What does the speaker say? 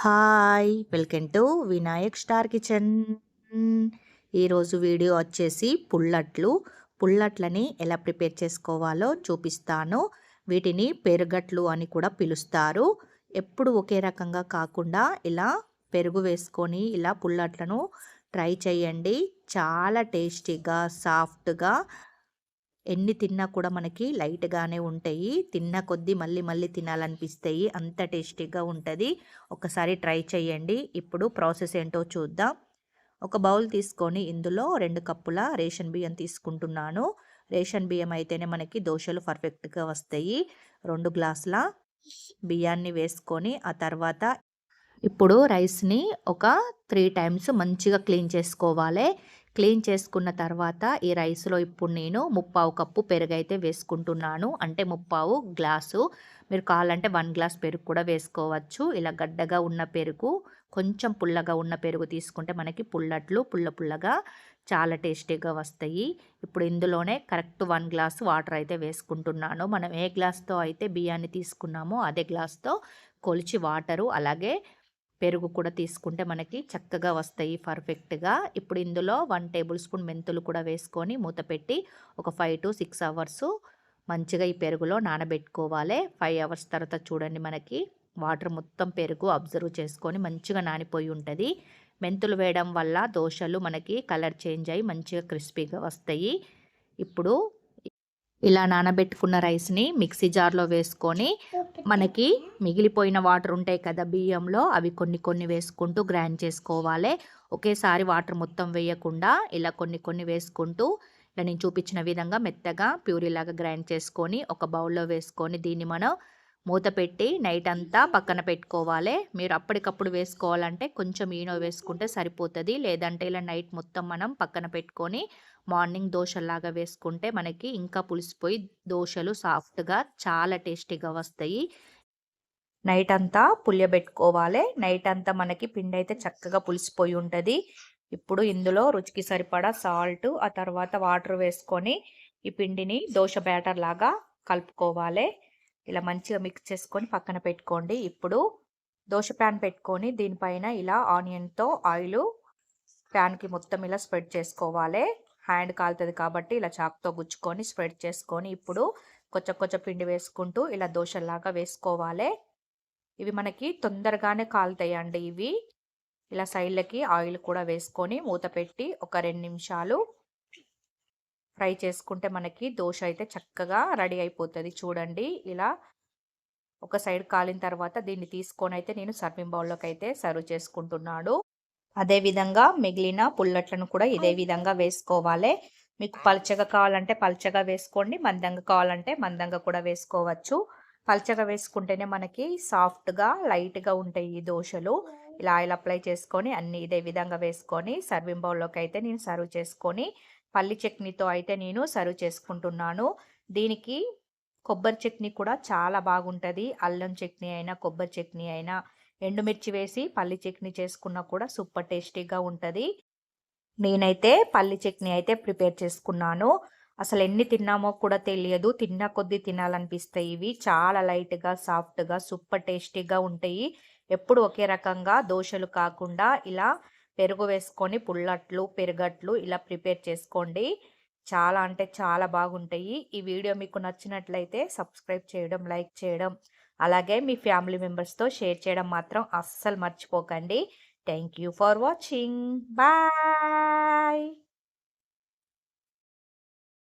Hi welcome to Vinayak star kitchen. ఈరోజు video వచ్చేసి పుల్లట్లు. పుల్లట్లని ఎలా ప్రిపేర్ చేసుకోవాలో చూపిస్తాను. వీటిని పెరుగట్లు అని కూడా పిలుస్తారు. ఎప్పుడు ఒకే రకంగా కాకుండా ఇలా పెరుగు వేసుకొని ఇలా పుల్లట్లను ట్రై చేయండి. చాలా టేస్టీగా సాఫ్ట్గా ఎన్ని తిన్నా కూడా మనకి లైట్గానే ఉంటాయి. తిన్న కొద్దీ మళ్ళీ మళ్ళీ తినాలనిపిస్తాయి. అంత టేస్టీగా ఉంటుంది. ఒకసారి ట్రై చేయండి ఇప్పుడు ప్రాసెస్ ఏంటో చూద్దాం. ఒక బౌల్ తీసుకొని ఇందులో రెండు కప్పుల రేషన్ బియ్యం తీసుకుంటున్నాను. రేషన్ బియ్యం అయితేనే మనకి దోశలు పర్ఫెక్ట్గా వస్తాయి. రెండు గ్లాసుల బియ్యాన్ని వేసుకొని ఆ తర్వాత ఇప్పుడు రైస్ని ఒక త్రీ టైమ్స్ మంచిగా క్లీన్ చేసుకోవాలి. క్లీన్ చేసుకున్న తర్వాత ఈ రైస్లో ఇప్పుడు నేను ముప్పావు కప్పు పెరుగు అయితే వేసుకుంటున్నాను. అంటే ముప్పావు గ్లాసు. మీరు కావాలంటే వన్ గ్లాస్ పెరుగు కూడా వేసుకోవచ్చు. ఇలా గడ్డగా ఉన్న పెరుగు కొంచెం పుల్లగా ఉన్న పెరుగు తీసుకుంటే మనకి పుల్లట్లు పుల్ల పుల్లగా చాలా టేస్టీగా వస్తాయి. ఇప్పుడు ఇందులోనే కరెక్ట్ వన్ గ్లాస్ వాటర్ అయితే వేసుకుంటున్నాను. మనం ఏ గ్లాస్తో అయితే బియ్యాన్ని తీసుకున్నామో అదే గ్లాస్తో కొలిచి వాటరు అలాగే పెరుగు కూడా తీసుకుంటే మనకి చక్కగా వస్తాయి పర్ఫెక్ట్గా. ఇప్పుడు ఇందులో వన్ టేబుల్ స్పూన్ మెంతులు కూడా వేసుకొని మూత పెట్టి ఒక ఫైవ్ టు సిక్స్ అవర్స్ మంచిగా ఈ పెరుగులో నానబెట్టుకోవాలి. ఫైవ్ అవర్స్ తర్వాత చూడండి మనకి వాటర్ మొత్తం పెరుగు అబ్జర్వ్ చేసుకొని మంచిగా నానిపోయి ఉంటుంది. మెంతులు వేయడం వల్ల దోశలు మనకి కలర్ చేంజ్ అయ్యి మంచిగా క్రిస్పీగా వస్తాయి. ఇప్పుడు ఇలా నానబెట్టుకున్న రైస్ని మిక్సీ జార్లో వేసుకొని మనకి మిగిలిపోయిన వాటర్ ఉంటాయి కదా బియ్యంలో అవి కొన్ని కొన్ని వేసుకుంటూ గ్రైండ్ చేసుకోవాలి. ఒకేసారి వాటర్ మొత్తం వేయకుండా ఇలా కొన్ని కొన్ని వేసుకుంటూ ఇలా నేను చూపించిన విధంగా మెత్తగా ప్యూరీలాగా గ్రైండ్ చేసుకొని ఒక బౌల్లో వేసుకొని దీన్ని మనం మూత పెట్టి నైట్ అంతా పక్కన పెట్టుకోవాలి. మీరు అప్పటికప్పుడు వేసుకోవాలంటే కొంచెం ఈనో వేసుకుంటే సరిపోతుంది. లేదంటే ఇలా నైట్ మొత్తం మనం పక్కన పెట్టుకొని మార్నింగ్ దోశలాగా వేసుకుంటే మనకి ఇంకా పులిసిపోయి దోశలు సాఫ్ట్గా చాలా టేస్టీగా వస్తాయి. నైట్ అంతా పులియబెట్టుకోవాలి. నైట్ అంతా మనకి పిండి అయితే చక్కగా పులిసిపోయి ఉంటుంది. ఇప్పుడు ఇందులో రుచికి సరిపడా సాల్ట్ ఆ తర్వాత వాటర్ వేసుకొని ఈ పిండిని దోశ బ్యాటర్ లాగా కలుపుకోవాలి. ఇలా మంచిగా మిక్స్ చేసుకొని పక్కన పెట్టుకోండి. ఇప్పుడు దోశ ప్యాన్ పెట్టుకొని దీనిపైన ఇలా ఆనియన్తో ఆయిల్ ప్యాన్కి మొత్తం ఇలా స్ప్రెడ్ చేసుకోవాలి. హ్యాండ్ కాలుతుంది కాబట్టి ఇలా చాకుతో గుచ్చుకొని స్ప్రెడ్ చేసుకొని ఇప్పుడు కొంచెం కొంచెం పిండి వేసుకుంటూ ఇలా దోశలాగా వేసుకోవాలి. ఇవి మనకి తొందరగానే కాలుతాయండి ఇవి. ఇలా సైడ్లకి ఆయిల్ కూడా వేసుకొని మూత పెట్టి ఒక రెండు నిమిషాలు ఫ్రై చేసుకుంటే మనకి దోశ అయితే చక్కగా రెడీ అయిపోతుంది. చూడండి ఇలా ఒక సైడ్ కాలిన తర్వాత దీన్ని తీసుకొని అయితే నేను సర్వింగ్ బౌల్లోకి అయితే సర్వ్ చేసుకుంటున్నాడు అదేవిధంగా మిగిలిన పుల్లట్లను కూడా ఇదే విధంగా వేసుకోవాలి. మీకు పల్చగా కావాలంటే పల్చగా వేసుకోండి మందంగా కావాలంటే మందంగా కూడా వేసుకోవచ్చు. పల్చగా వేసుకుంటేనే మనకి సాఫ్ట్గా లైట్గా ఉంటాయి ఈ దోశలు. ఇలా ఆయిల్ అప్లై చేసుకొని అన్ని ఇదే విధంగా వేసుకొని సర్వింగ్ బౌల్లోకి అయితే నేను సర్వ్ చేసుకొని పల్లి చట్నీతో అయితే నేను సర్వ్ చేసుకుంటున్నాను. దీనికి కొబ్బరి చట్నీ కూడా చాలా బాగుంటుంది. అల్లం చట్నీ అయినా కొబ్బరి చట్నీ అయినా ఎండుమిర్చి వేసి పల్లి చట్నీ చేసుకున్నా కూడా సూపర్ టేస్టీగా ఉంటుంది. నేనైతే పల్లి చట్నీ అయితే ప్రిపేర్ చేసుకున్నాను. అసలు ఎన్ని తిన్నామో కూడా తెలియదు. తిన్న కొద్దీ తినాలనిపిస్తాయి ఇవి. చాలా లైట్గా సాఫ్ట్గా సూపర్ టేస్టీగా ఉంటాయి. ఎప్పుడు ఒకే రకంగా దోశలు కాకుండా ఇలా పెరుగు వేసుకొని పుల్లట్లు పెరుగట్లు ఇలా ప్రిపేర్ చేసుకోండి. చాలా అంటే చాలా బాగుంటాయి. ఈ వీడియో మీకు నచ్చినట్లయితే సబ్స్క్రైబ్ చేయడం లైక్ చేయడం అలాగే మీ ఫ్యామిలీ మెంబర్స్తో షేర్ చేయడం మాత్రం అస్సలు మర్చిపోకండి. Thank you for watching. Bye.